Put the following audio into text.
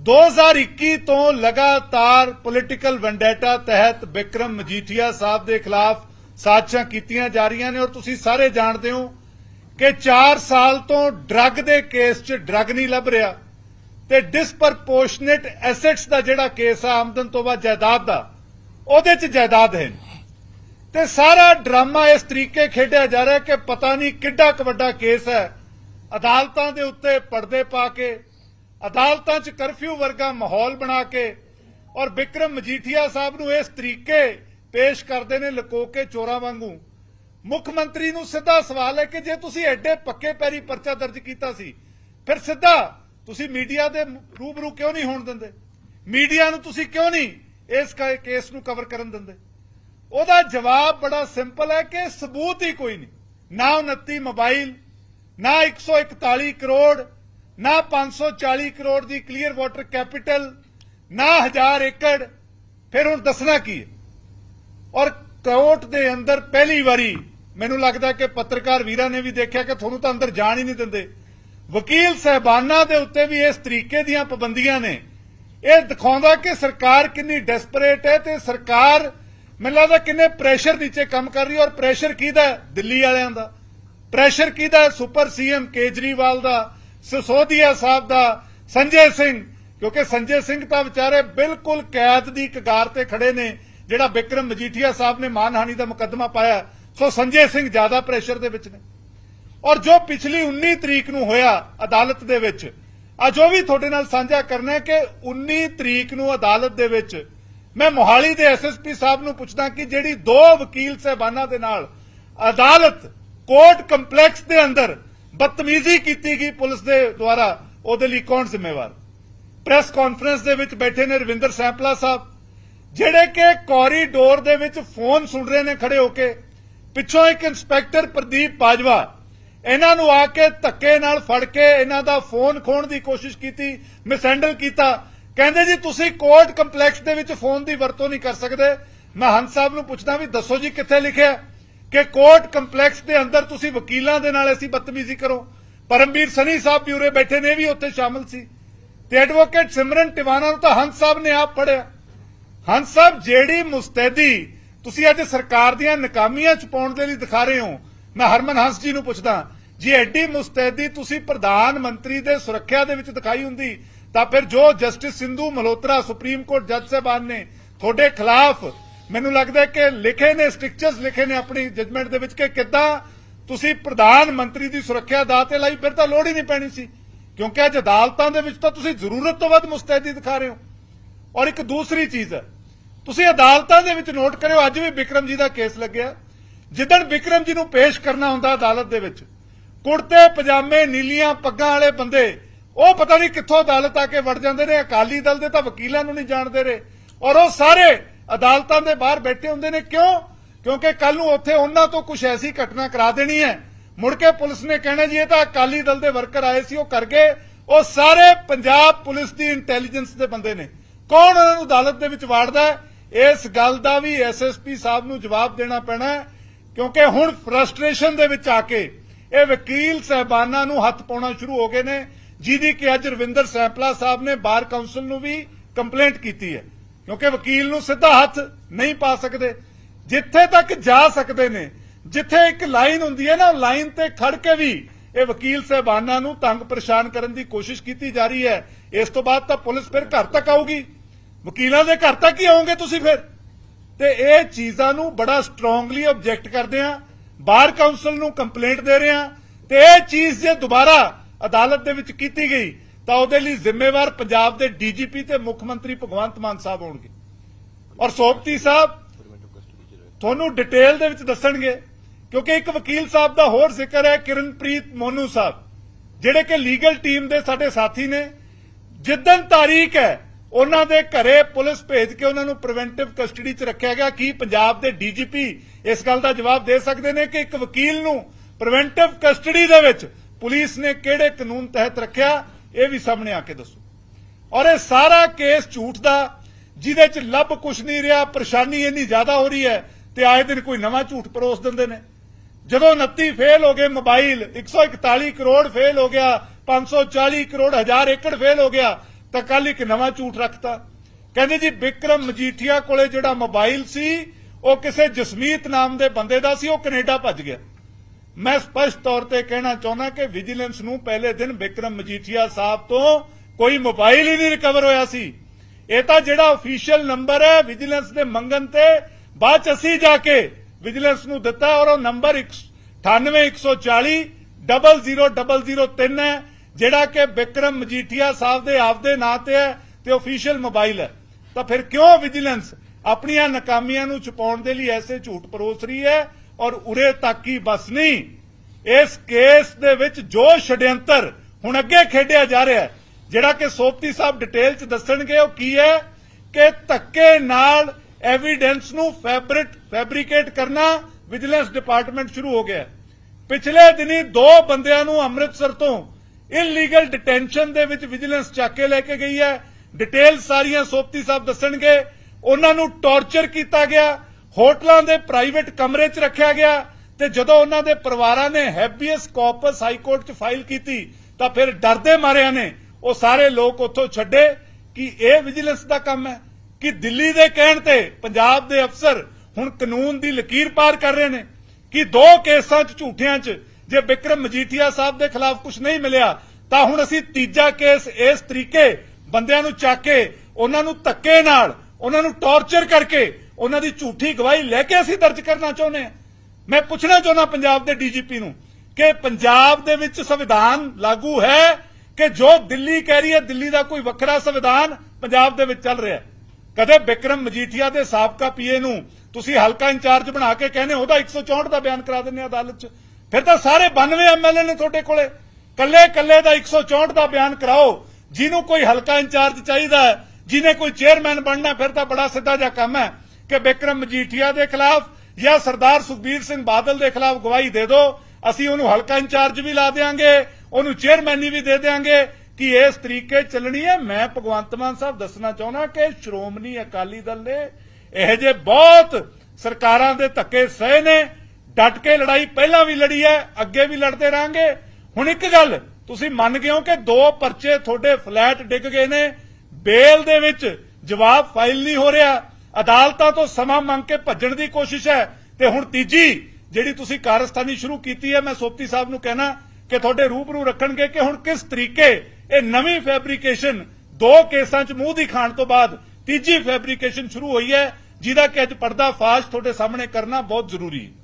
2021 ਤੋਂ ਲਗਾਤਾਰ political vendetta ਤਹਿਤ ਵਿਕਰਮ ਮਜੀਠੀਆ ਸਾਹਿਬ ਦੇ ਖਿਲਾਫ ਸਾਜ਼ਿਸ਼ਾਂ ਕੀਤੀਆਂ ਜਾ ਰਹੀਆਂ ਨੇ ਔਰ ਤੁਸੀਂ ਸਾਰੇ ਜਾਣਦੇ ਹੋ ਕਿ 4 ਸਾਲ ਤੋਂ ਡਰੱਗ ਦੇ ਕੇਸ 'ਚ ਡਰੱਗ ਨਹੀਂ ਲੱਭ ਰਿਹਾ ਤੇ ਡਿਸਪਰਪੋਰਸ਼ਨੇਟ ਐਸੈਟਸ ਦਾ ਜਿਹੜਾ ਕੇਸ ਆ, ਆਮਦਨ ਤੋਂ ਬਾਅਦ ਜਾਇਦਾਦ ਦਾ, ਉਹਦੇ 'ਚ ਜਾਇਦਾਦ ਹੈ ਤੇ ਸਾਰਾ ਡਰਾਮਾ ਇਸ ਤਰੀਕੇ ਖੇਡਿਆ ਜਾ ਰਿਹਾ ਕਿ ਪਤਾ ਨਹੀਂ ਕਿੱਡਾ ਕੁ ਵੱਡਾ ਕੇਸ ਹੈ, ਅਦਾਲਤਾਂ ਦੇ ਉੱਤੇ ਪਰਦੇ ਪਾ ਕੇ ਅਦਾਲਤਾਂ 'ਚ ਕਰਫਿਊ ਵਰਗਾ ਮਾਹੌਲ ਬਣਾ ਕੇ ਔਰ ਵਿਕਰਮ ਮਜੀਠੀਆ ਸਾਹਿਬ ਨੂੰ ਇਸ ਤਰੀਕੇ ਪੇਸ਼ ਕਰਦੇ ਨੇ ਲੁਕੋ ਕੇ ਚੋਰਾਂ ਵਾਂਗੂ। ਮੁੱਖ ਮੰਤਰੀ ਨੂੰ ਸਿੱਧਾ ਸਵਾਲ ਹੈ ਕਿ ਜੇ ਤੁਸੀਂ ਐਡੇ ਪੱਕੇ ਪੈਰੀ ਪਰਚਾ ਦਰਜ ਕੀਤਾ ਸੀ, ਫਿਰ ਸਿੱਧਾ ਤੁਸੀਂ ਮੀਡੀਆ ਦੇ ਰੂਬਰੂ ਕਿਉਂ ਨਹੀਂ ਹੋਣ ਦਿੰਦੇ? ਮੀਡੀਆ ਨੂੰ ਤੁਸੀਂ ਕਿਉਂ ਨਹੀਂ ਇਸ ਕੇਸ ਨੂੰ ਕਵਰ ਕਰਨ ਦਿੰਦੇ? ਉਹਦਾ ਜਵਾਬ ਬੜਾ ਸਿੰਪਲ ਹੈ ਕਿ ਸਬੂਤ ਹੀ ਕੋਈ ਨਹੀਂ। ਨਾ 29 ਮੋਬਾਈਲ, ਨਾ 141 ਕਰੋੜ ਨਾ 540 ਕਰੋੜ ਦੀ ਕਲੀਅਰ ਵਾਟਰ ਕੈਪੀਟਲ, ਨਾ 1000 ਏਕੜ। ਫਿਰ ਹੁਣ ਦੱਸਣਾ ਕੀ ਔਰ ਕੋਰਟ ਦੇ ਅੰਦਰ ਪਹਿਲੀ ਵਾਰੀ ਮੈਨੂੰ ਲੱਗਦਾ ਕਿ ਪੱਤਰਕਾਰ ਵੀਰਾਂ ਨੇ ਵੀ ਦੇਖਿਆ ਕਿ ਤੁਹਾਨੂੰ ਤਾਂ ਅੰਦਰ ਜਾਣ ਹੀ ਨਹੀਂ ਦਿੰਦੇ। ਵਕੀਲ ਸਹਿਬਾਨਾਂ ਦੇ ਉੱਤੇ ਵੀ ਇਸ ਤਰੀਕੇ ਦੀਆਂ ਪਾਬੰਦੀਆਂ ਨੇ। ਇਹ ਦਿਖਾਉਂਦਾ ਕਿ ਸਰਕਾਰ ਕਿੰਨੀ ਡੈਸਪਰੇਟ ਹੈ ਤੇ ਸਰਕਾਰ ਮੈਨੂੰ ਲੱਗਦਾ ਕਿੰਨੇ ਪ੍ਰੈਸ਼ਰ ਨੀਚੇ ਕੰਮ ਕਰ ਰਹੀ ਔਰ ਪ੍ਰੈਸ਼ਰ ਕਿਹਦਾ ਦਿੱਲੀ ਵਾਲਿਆਂ ਦਾ। ਪ੍ਰੈਸ਼ਰ ਕਿਹਦਾ ਹੈ? ਸੁਪਰ ਸੀਐਮ ਕੇਜਰੀਵਾਲ ਦਾ। ਸਿਸੋਦੀਆ ਸਾਹਿਬ ਦਾ ਸੰਜੇ ਸਿੰਘ, ਕਿਉਂਕਿ ਸੰਜੇ ਸਿੰਘ ਤਾਂ ਵਿਚਾਰੇ ਬਿਲਕੁਲ ਕੈਦ ਦੀ ਕਗਾਰ ਤੇ ਖੜੇ ਨੇ, ਜਿਹੜਾ ਵਿਕਰਮ ਮਜੀਠੀਆ ਸਾਹਿਬ ਨੇ ਮਾਨਹਾਨੀ ਦਾ ਮੁਕੱਦਮਾ ਪਾਇਆ, ਸੋ ਸੰਜੇ ਸਿੰਘ ਜ਼ਿਆਦਾ ਪ੍ਰੈਸ਼ਰ ਦੇ ਵਿੱਚ ਨੇ। ਔਰ ਜੋ ਪਿਛਲੀ 19 ਤਰੀਕ ਨੂੰ ਹੋਇਆ ਅਦਾਲਤ ਦੇ ਵਿੱਚ, ਅੱਜ ਉਹ ਵੀ ਤੁਹਾਡੇ ਨਾਲ ਸਾਂਝਾ ਕਰਨਾ ਹੈ ਕਿ 19 ਤਰੀਕ ਨੂੰ ਅਦਾਲਤ ਦੇ ਵਿੱਚ ਮੈਂ ਮੋਹਾਲੀ ਦੇ ਐਸਐਸਪੀ ਸਾਹਿਬ ਨੂੰ ਪੁੱਛਦਾ ਕਿ ਜਿਹੜੀ ਦੋ ਵਕੀਲ ਸਹਿਬਾਨਾਂ ਦੇ ਨਾਲ ਅਦਾਲਤ ਕੋਰਟ ਕੰਪਲੈਕਸ ਦੇ ਅੰਦਰ ਬਦਤਮੀਜ਼ੀ ਕੀਤੀ ਗਈ ਪੁਲਿਸ ਦੇ ਦੁਆਰਾ, ਉਹਦੇ ਲਈ ਕੌਣ ਜ਼ਿੰਮੇਵਾਰ? ਪ੍ਰੈਸ ਕਾਨਫਰੰਸ ਦੇ ਵਿੱਚ ਬੈਠੇ ਨੇ ਰਵਿੰਦਰ ਸੈਂਪਲਾ ਸਾਹਿਬ, ਜਿਹੜੇ ਕਿ ਕੋਰੀਡੋਰ ਦੇ ਵਿੱਚ ਫੋਨ ਸੁਣ ਰਹੇ ਨੇ ਖੜੇ ਹੋ ਕੇ। ਪਿੱਛੋਂ ਇੱਕ ਇੰਸਪੈਕਟਰ ਪ੍ਰਦੀਪ ਬਾਜਵਾ, ਇਹਨਾਂ ਨੂੰ ਆ ਕੇ ਧੱਕੇ ਨਾਲ ਫੜ ਕੇ ਇਹਨਾਂ ਦਾ ਫੋਨ ਖੋਣ ਦੀ ਕੋਸ਼ਿਸ਼ ਕੀਤੀ ਮਿਸਹੈਂਡਲ ਕੀਤਾ। ਕਹਿੰਦੇ ਜੀ, ਤੁਸੀਂ ਕੋਰਟ ਕੰਪਲੈਕਸ ਦੇ ਵਿੱਚ ਫੋਨ ਦੀ ਵਰਤੋਂ ਨਹੀਂ ਕਰ ਸਕਦੇ। ਮੈਂ ਹੰਸ ਸਾਹਿਬ ਨੂੰ ਪੁੱਛਦਾ ਵੀ ਦੱਸੋ ਜੀ ਕਿੱਥੇ ਲਿਖਿਆ? ਕਿ ਕੋਰਟ ਕੰਪਲੈਕਸ ਦੇ ਅੰਦਰ ਤੁਸੀਂ ਵਕੀਲਾਂ ਦੇ ਨਾਲ ਐਸੀ ਬਦਤਮੀਜ਼ੀ ਕਰੋ। ਪਰਮਵੀਰ ਸਨੀ ਸਾਹਿਬ ਵੀ ਉਰੇ ਬੈਠੇ ਨੇ ਵੀ ਉੱਥੇ ਸ਼ਾਮਲ ਸੀ। ਤੇ ਐਡਵੋਕੇਟ ਸਿਮਰਨ ਟਿਵਾਣਾ ਨੂੰ ਤਾਂ ਹੰਸ ਸਾਹਿਬ ਨੇ ਆਪ ਪੜਿਆ ਹੰਸ ਸਾਹਿਬ, ਜਿਹੜੀ ਮੁਸਤੈਦੀ ਤੁਸੀਂ ਅੱਜ ਸਰਕਾਰ ਦੀਆਂ ਨਕਾਮੀਆਂ ਚ ਪਾਉਣ ਦੇ ਲਈ ਦਿਖਾ ਰਹੇ ਹੋ, ਮੈਂ ਹਰਮਨ ਹੰਸ ਜੀ ਨੂੰ ਪੁੱਛਦਾ, ਜੇ ਐਡੀ ਮੁਸਤੈਦੀ ਤੁਸੀਂ ਪ੍ਰਧਾਨ ਮੰਤਰੀ ਦੇ ਸੁਰੱਖਿਆ ਦੇ ਵਿੱਚ ਦਿਖਾਈ ਹੁੰਦੀ, ਤਾਂ ਫਿਰ ਜੋ justice Sindhu Malhotra, supreme court ਜੱਜ ਸਾਹਿਬਾਨ ਨੇ ਤੁਹਾਡੇ ਖਿਲਾਫ ਮੈਨੂੰ ਲੱਗਦਾ ਕਿ ਲਿਖੇ ਨੇ, ਸਟ੍ਰਿਕਚਰਸ ਲਿਖੇ ਨੇ ਆਪਣੀ ਜਜਮੈਂਟ ਦੇ ਵਿੱਚ ਕਿ ਕਿੱਦਾਂ ਤੁਸੀਂ ਪ੍ਰਧਾਨ ਮੰਤਰੀ ਦੀ ਸੁਰੱਖਿਆ ਦਾ ਤੇ ਲਈ, ਫਿਰ ਤਾਂ ਲੋੜ ਹੀ ਨਹੀਂ ਪੈਣੀ ਸੀ। ਕਿਉਂਕਿ ਅੱਜ ਅਦਾਲਤਾਂ ਦੇ ਵਿੱਚ ਤਾਂ ਤੁਸੀਂ ਜ਼ਰੂਰਤ ਤੋਂ ਵੱਧ ਮੁਸਤੈਦੀ ਦਿਖਾ ਰਹੇ ਹੋ। ਔਰ ਇੱਕ ਦੂਸਰੀ ਚੀਜ਼ ਹੈ, ਤੁਸੀਂ ਅਦਾਲਤਾਂ ਦੇ ਵਿੱਚ ਨੋਟ ਕਰਿਓ, ਅੱਜ ਵੀ ਵਿਕਰਮ ਜੀ ਦਾ ਕੇਸ ਲੱਗਿਆ। ਜਿੱਦਣ ਵਿਕਰਮ ਜੀ ਨੂੰ ਪੇਸ਼ ਕਰਨਾ ਹੁੰਦਾ ਅਦਾਲਤ ਦੇ ਵਿੱਚ, ਕੁੜਤੇ, ਪਜਾਮੇ, ਨੀਲੀਆਂ ਪੱਗਾਂ ਵਾਲੇ ਬੰਦੇ, ਉਹ ਪਤਾ ਨਹੀਂ ਕਿੱਥੋਂ ਅਦਾਲਤ ਆ ਕੇ ਵੜ ਜਾਂਦੇ ਨੇ, ਅਕਾਲੀ ਦਲ ਦੇ ਤਾਂ ਵਕੀਲਾਂ ਨੂੰ ਨਹੀਂ ਜਾਣਦੇ ਰਹੇ। ਔਰ ਉਹ ਸਾਰੇ ਅਦਾਲਤਾਂ ਦੇ ਬਾਹਰ ਬੈਠੇ ਹੁੰਦੇ ਨੇ, ਕਿਉਂ? ਕਿਉਂਕਿ ਕੱਲ ਨੂੰ ਉੱਥੇ ਉਹਨਾਂ ਤੋਂ ਕੁਝ ਐਸੀ ਘਟਨਾ ਕਰਾ ਦੇਣੀ ਹੈ। ਮੁੜ ਕੇ ਪੁਲਿਸ ਨੇ ਕਹਿਣਾ ਜੀ, ਇਹ ਤਾਂ ਅਕਾਲੀ ਦਲ ਦੇ ਵਰਕਰ ਆਏ ਸੀ, ਉਹ ਕਰ ਗਏ। ਉਹ ਸਾਰੇ ਪੰਜਾਬ ਪੁਲਿਸ ਦੀ ਇੰਟੈਲੀਜੈਂਸ ਦੇ ਬੰਦੇ ਨੇ। ਕੌਣ ਉਹਨਾਂ ਨੂੰ ਅਦਾਲਤ ਦੇ ਵਿੱਚ ਵਾੜਦਾ ਹੈ? ਇਸ ਗੱਲ ਦਾ ਵੀ ਐਸਐਸਪੀ ਸਾਹਿਬ ਨੂੰ ਜਵਾਬ ਦੇਣਾ ਪੈਣਾ ਕਿਉਂਕਿ ਹੁਣ ਫਰਸਟ੍ਰੇਸ਼ਨ ਦੇ ਵਿੱਚ ਆ ਕੇ ਇਹ ਵਕੀਲ ਸਹਿਬਾਨਾਂ ਨੂੰ ਹੱਥ ਪਾਉਣਾ ਸ਼ੁਰੂ ਹੋ ਗਏ ਨੇ, ਜਿਹਦੀ ਕਿ ਅੱਜ ਰਵਿੰਦਰ ਸੈਂਪਲਾ ਸਾਹਿਬ ਨੇ ਬਾਰ ਕਾਉਂਸਲ ਨੂੰ ਵੀ ਕੰਪਲੇਂਟ ਕੀਤੀ ਹੈ। ਕਿਉਂਕਿ ਵਕੀਲ ਨੂੰ ਸਿੱਧਾ ਹੱਥ ਨਹੀਂ ਪਾ ਸਕਦੇ। ਜਿੱਥੇ ਤੱਕ ਜਾ ਸਕਦੇ ਨੇ, ਜਿੱਥੇ ਇੱਕ ਲਾਈਨ ਹੁੰਦੀ ਹੈ ਨਾ ਲਾਈਨ ਤੇ ਖੜ ਕੇ ਵੀ ਇਹ ਵਕੀਲ ਸਹਿਬਾਨਾਂ ਨੂੰ ਤੰਗ ਪਰੇਸ਼ਾਨ ਕਰਨ ਦੀ ਕੋਸ਼ਿਸ਼ ਕੀਤੀ ਜਾ ਰਹੀ ਹੈ। ਇਸ ਤੋਂ ਬਾਅਦ ਤਾਂ ਪੁਲਿਸ ਫਿਰ ਘਰ ਤੱਕ ਆਊਗੀ। ਵਕੀਲਾਂ ਦੇ ਘਰ ਤੱਕ ਹੀ ਆਉਂਗੇ ਤੁਸੀਂ ਫਿਰ। ਤੇ ਇਹ ਚੀਜ਼ਾਂ ਨੂੰ ਬੜਾ ਸਟਰੋਂਗਲੀ ਆਬਜੈਕਟ ਕਰਦੇ ਆ ਬਾਰ ਕਾਉਂਸਲ ਨੂੰ ਕੰਪਲੇਂਟ ਦੇ ਰਹੇ ਆ ਤੇ ਇਹ ਚੀਜ਼ ਜੇ ਦੁਬਾਰਾ ਅਦਾਲਤ ਦੇ ਵਿੱਚ ਕੀਤੀ ਗਈ ਤਾਂ ਉਹਦੇ ਲਈ ਜ਼ਿੰਮੇਵਾਰ ਪੰਜਾਬ ਦੇ ਡੀਜੀਪੀ ਤੇ ਮੁੱਖ ਮੰਤਰੀ ਭਗਵੰਤ ਮਾਨ ਸਾਹਿਬ ਹੋਣਗੇ। ਔਰ ਸੋਪਤੀ ਸਾਹਿਬ, ਤੁਹਾਨੂੰ ਡਿਟੇਲ ਦੇ ਵਿੱਚ ਦੱਸਣਗੇ, ਕਿਉਂਕਿ ਇੱਕ ਵਕੀਲ ਸਾਹਿਬ ਦਾ ਹੋਰ ਜ਼ਿਕਰ ਹੈ, ਕਿਰਨਪ੍ਰੀਤ ਮੋਨੂ ਸਾਹਿਬ, ਜਿਹੜੇ ਕਿ ਲੀਗਲ ਟੀਮ ਦੇ ਸਾਡੇ ਸਾਥੀ ਨੇ। ਜਿੱਦਨ ਤਾਰੀਖ ਹੈ, ਉਹਨਾਂ ਦੇ ਘਰੇ ਪੁਲਿਸ ਭੇਜ ਕੇ ਉਹਨਾਂ ਨੂੰ ਪ੍ਰੀਵੈਂਟਿਵ ਕਸਟਡੀ 'ਚ ਰੱਖਿਆ ਗਿਆ। ਕੀ ਪੰਜਾਬ ਦੇ ਡੀਜੀਪੀ ਇਸ ਗੱਲ ਦਾ ਜਵਾਬ ਦੇ ਸਕਦੇ ਨੇ ਕਿ ਇੱਕ ਵਕੀਲ ਨੂੰ ਪ੍ਰੀਵੈਂਟਿਵ ਕਸਟਡੀ ਦੇ ਵਿੱਚ ਪੁਲਿਸ ਨੇ ਕਿਹੜੇ ਕਾਨੂੰਨ ਤਹਿਤ ਰੱਖਿਆ? ਇਹ ਵੀ ਸਾਹਮਣੇ ਆ ਕੇ ਦੱਸੋ। ਔਰ ਇਹ ਸਾਰਾ ਕੇਸ ਝੂਠ ਦਾ, ਜਿਹਦੇ 'ਚ ਲੱਭ ਕੁਛ ਨਹੀਂ ਰਿਹਾ, ਪਰੇਸ਼ਾਨੀ ਇੰਨੀ ਜ਼ਿਆਦਾ ਹੋ ਰਹੀ ਹੈ ਤੇ ਆਏ ਦਿਨ ਕੋਈ ਨਵਾਂ ਝੂਠ ਪਰੋਸ ਦਿੰਦੇ ਨੇ। ਜਦੋਂ 29 ਫੇਲ ਹੋ ਗਏ ਮੋਬਾਈਲ 141 ਕਰੋੜ ਫੇਲ ਹੋ ਗਿਆ 540 ਕਰੋੜ, ਹਜ਼ਾਰ ਏਕੜ ਫੇਲ ਹੋ ਗਿਆ, ਤਾਂ ਕੱਲ ਇੱਕ ਨਵਾਂ ਝੂਠ ਰੱਖਤਾ। ਕਹਿੰਦੇ ਜੀ, ਵਿਕਰਮ ਮਜੀਠੀਆ ਕੋਲੇ ਜਿਹੜਾ ਮੋਬਾਈਲ ਸੀ, ਉਹ ਕਿਸੇ ਜਸਮੀਤ ਨਾਮ ਦੇ ਬੰਦੇ ਦਾ ਸੀ, ਉਹ ਕੈਨੇਡਾ ਭੱਜ ਗਿਆ। ਮੈਂ ਸਪਸ਼ਟ ਤੌਰ ਤੇ ਕਹਿਣਾ ਚਾਹੁੰਦਾ ਕਿ ਵਿਜੀਲੈਂਸ ਨੂੰ ਪਹਿਲੇ ਦਿਨ ਵਿਕਰਮ ਮਜੀਠੀਆ ਸਾਹਿਬ ਤੋਂ ਕੋਈ ਮੋਬਾਈਲ ਹੀ ਨਹੀਂ ਰਿਕਵਰ ਹੋਇਆ ਸੀ। ਇਹ ਤਾਂ ਜਿਹੜਾ ਅਫੀਸ਼ੀਅਲ ਨੰਬਰ ਹੈ, ਵਿਜੀਲੈਂਸ ਦੇ ਮੰਗਣ ਤੇ ਬਾਅਦ ਚ ਅਸੀਂ ਜਾ ਕੇ ਵਿਜੀਲੈਂਸ ਨੂੰ ਦਿੱਤਾ ਔਰ ਉਹ ਨੰਬਰ 98140 00003 ਹੈ, ਜਿਹੜਾ ਕਿ ਵਿਕਰਮ ਮਜੀਠੀਆ ਸਾਹਿਬ ਦੇ ਆਪਦੇ ਨਾਂ ਤੇ ਹੈ ਤੇ ਅਫੀਸ਼ੀਅਲ ਮੋਬਾਈਲ ਹੈ। ਤਾਂ ਫਿਰ ਕਿਉਂ ਵਿਜੀਲੈਂਸ ਆਪਣੀਆਂ ਨਾਕਾਮੀਆਂ ਨੂੰ ਛੁਪਾਉਣ ਦੇ ਲਈ ਐਸੇ ਝੂਠ ਪਰੋਸ ਰਹੀ ਹੈ? ਔਰ ਉਰੇ ਤੱਕ ਹੀ ਬਸ ਨਹੀਂ, ਇਸ ਕੇਸ ਦੇ ਵਿੱਚ ਜੋ ਛਡਿਅੰਤਰ ਹੁਣ ਅੱਗੇ ਖੇਡਿਆ ਜਾ ਰਿਹਾ ਹੈ, ਜਿਹੜਾ ਕਿ ਸੋਪਤੀ ਸਾਹਿਬ ਡਿਟੇਲ ਚ ਦੱਸਣਗੇ, ਉਹ ਕੀ ਹੈ? ਕਿ ਧੱਕੇ ਨਾਲ ਐਵੀਡੈਂਸ ਨੂੰ ਫੈਬਰਿਕ ਫੈਬਰੀਕੇਟ ਕਰਨਾ ਵਿਜੀਲੈਂਸ ਡਿਪਾਰਟਮੈਂਟ ਸ਼ੁਰੂ ਹੋ ਗਿਆ ਪਿਛਲੇ ਦਿਨੀ ਦੋ ਬੰਦਿਆਂ ਨੂੰ ਅੰਮ੍ਰਿਤਸਰ ਤੋਂ ਇਲੀਗਲ ਡਿਟੈਂਸ਼ਨ ਦੇ ਵਿੱਚ ਵਿਜੀਲੈਂਸ ਚੱਕ ਕੇ ਲੈ ਕੇ ਗਈ ਹੈ। ਡਿਟੇਲ ਸਾਰੀਆਂ ਸੋਪਤੀ ਸਾਹਿਬ ਦੱਸਣਗੇ। ਉਹਨਾਂ ਨੂੰ ਟੌਰਚਰ ਕੀਤਾ ਗਿਆ। ਹੋਟਲਾਂ ਦੇ ਪ੍ਰਾਈਵੇਟ ਕਮਰੇ 'ਚ ਰੱਖਿਆ ਗਿਆ ਤੇ ਜਦੋਂ ਉਹਨਾਂ ਦੇ ਪਰਿਵਾਰਾਂ ਨੇ ਹੈਬੀਅਸ ਕਾਰਪਸ ਹਾਈ ਕੋਰਟ 'ਚ ਫਾਈਲ ਕੀਤੀ, ਤਾਂ ਫਿਰ ਡਰਦੇ ਮਾਰਿਆਂ ਨੇ ਉਹ ਸਾਰੇ ਲੋਕ ਉੱਥੋਂ ਛੱਡੇ ਕਿ ਇਹ ਵਿਜੀਲੈਂਸ ਦਾ ਕੰਮ ਹੈ, ਕਿ ਦਿੱਲੀ ਦੇ ਕਹਿਣ ਤੇ ਪੰਜਾਬ ਦੇ ਅਫਸਰ ਹੁਣ ਕਾਨੂੰਨ ਦੀ ਲਕੀਰ ਪਾਰ ਕਰ ਰਹੇ ਨੇ, ਕਿ ਦੋ ਕੇਸਾਂ 'ਚ ਝੂਠਿਆਂ 'ਚ ਜੇ ਬਿਕਰਮ ਮਜੀਠੀਆ ਸਾਹਿਬ ਦੇ ਖਿਲਾਫ ਕੁਝ ਨਹੀਂ ਮਿਲਿਆ, ਤਾਂ ਹੁਣ ਅਸੀਂ ਤੀਜਾ ਕੇਸ ਇਸ ਤਰੀਕੇ ਬੰਦਿਆਂ ਨੂੰ ਚੱਕ ਕੇ, ਉਹਨਾਂ ਨੂੰ ਧੱਕੇ ਨਾਲ, ਉਹਨਾਂ ਨੂੰ ਟੌਰਚਰ ਕਰਕੇ ਉਹਨਾਂ ਦੀ ਝੂਠੀ ਗਵਾਹੀ ਲੈ ਕੇ ਅਸੀਂ ਦਰਜ ਕਰਨਾ ਚਾਹੁੰਦੇ ਹਾਂ। ਮੈਂ ਪੁੱਛਣਾ ਚਾਹੁੰਦਾ ਪੰਜਾਬ ਦੇ ਡੀਜੀਪੀ ਨੂੰ ਕਿ ਪੰਜਾਬ ਦੇ ਵਿੱਚ ਸੰਵਿਧਾਨ ਲਾਗੂ ਹੈ ਕਿ ਜੋ ਦਿੱਲੀ ਕਹਿ ਰਹੀ ਹੈ, ਦਿੱਲੀ ਦਾ ਕੋਈ ਵੱਖਰਾ ਸੰਵਿਧਾਨ ਪੰਜਾਬ ਦੇ ਵਿੱਚ ਚੱਲ ਰਿਹਾ ਹੈ। ਕਦੇ ਬਿਕਰਮ ਮਜੀਠੀਆ ਦੇ ਸਾਬਕਾ ਪੀਏ ਨੂੰ ਤੁਸੀਂ ਹਲਕਾ ਇੰਚਾਰਜ ਬਣਾ ਕੇ ਕਹਿੰਦੇ ਉਹਦਾ 164 ਦਾ ਬਿਆਨ ਕਰਾ ਦਿੰਦੇ ਅਦਾਲਤ 'ਚ। ਫਿਰ ਤਾਂ ਸਾਰੇ 92 ਐਮਐਲਏ ਨੇ ਤੁਹਾਡੇ ਕੋਲੇ। ਕੱਲੇ ਕੱਲੇ ਦਾ 164 ਦਾ ਬਿਆਨ ਕਰਾਓ। ਜਿਹਨੂੰ ਕੋਈ ਹਲਕਾ ਇੰਚਾਰਜ ਚਾਹੀਦਾ ਜਿਹਨੇ ਕੋਈ ਚੇਅਰਮੈਨ ਬਣਨਾ, ਫਿਰ ਤਾਂ ਬੜਾ ਸਿੱਧਾ ਜਿਹਾ ਕੰਮ ਹੈ। ਕਿ ਬਿਕਰਮ ਮਜੀਠੀਆ ਦੇ ਖਿਲਾਫ ਜਾਂ ਸਰਦਾਰ ਸੁਖਬੀਰ ਸਿੰਘ ਬਾਦਲ ਦੇ ਖਿਲਾਫ ਗਵਾਹੀ ਦੇ ਦਿਓ ਅਸੀਂ ਉਹਨੂੰ ਹਲਕਾ ਇੰਚਾਰਜ ਵੀ ਲਾ ਦੇਾਂਗੇ ਉਹਨੂੰ ਚੇਅਰਮੈਨੀ ਵੀ ਦੇ ਦੇਾਂਗੇ ਕਿ ਇਸ ਤਰੀਕੇ ਚੱਲਣੀ ਹੈ। ਮੈਂ ਭਗਵੰਤ ਮਾਨ ਸਾਹਿਬ ਦੱਸਣਾ ਚਾਹੁੰਦਾ ਕਿ ਸ਼੍ਰੋਮਣੀ ਅਕਾਲੀ ਦਲ ਨੇ ਇਹ ਜੇ ਬਹੁਤ ਸਰਕਾਰਾਂ ਦੇ ਧੱਕੇ ਸਹੇ ਨੇ। ਡਟ ਕੇ ਲੜਾਈ ਪਹਿਲਾਂ ਵੀ ਲੜੀ ਹੈ, ਅੱਗੇ ਵੀ ਲੜਦੇ ਰਾਂਗੇ ਹੁਣ ਇੱਕ ਗੱਲ, ਤੁਸੀਂ ਮੰਨ ਗਏ ਹੋ ਕਿ ਦੋ ਪਰਚੇ ਤੁਹਾਡੇ ਫਲੈਟ ਡਿੱਗ ਗਏ ਨੇ, ਬੇਲ ਦੇ ਵਿੱਚ ਜਵਾਬ ਫਾਈਲ ਨਹੀਂ ਹੋ ਰਿਹਾ। ਅਦਾਲਤਾਂ ਤੋਂ ਸਮਾਂ ਮੰਗ ਕੇ ਭੱਜਣ ਦੀ ਕੋਸ਼ਿਸ਼ ਹੈ ਤੇ ਹੁਣ ਤੀਜੀ ਜਿਹੜੀ ਤੁਸੀਂ ਕਾਰਸਤਾਨੀ ਸ਼ੁਰੂ ਕੀਤੀ ਹੈ, ਮੈਂ ਸੋਪਤੀ ਸਾਹਿਬ ਨੂੰ ਕਹਿਣਾ ਕਿ ਤੁਹਾਡੇ ਰੂਬਰੂ ਰੱਖਣਗੇ ਕਿ ਹੁਣ ਕਿਸ ਤਰੀਕੇ ਇਹ ਨਵੀਂ ਫੈਬਰੀਕੇਸ਼ਨ ਦੋ ਕੇਸਾਂ 'ਚ ਮੂੰਹ ਦੀ ਖਾਣ ਤੋਂ ਬਾਅਦ ਤੀਜੀ ਫੈਬਰੀਕੇਸ਼ਨ ਸ਼ੁਰੂ ਹੋਈ ਹੈ, ਜਿਹਦਾ ਕਿ ਅੱਜ ਪਰਦਾ ਫਾਸ਼ ਤੁਹਾਡੇ ਸਾਹਮਣੇ ਕਰਨਾ ਬਹੁਤ ਜ਼ਰੂਰੀ ਹੈ।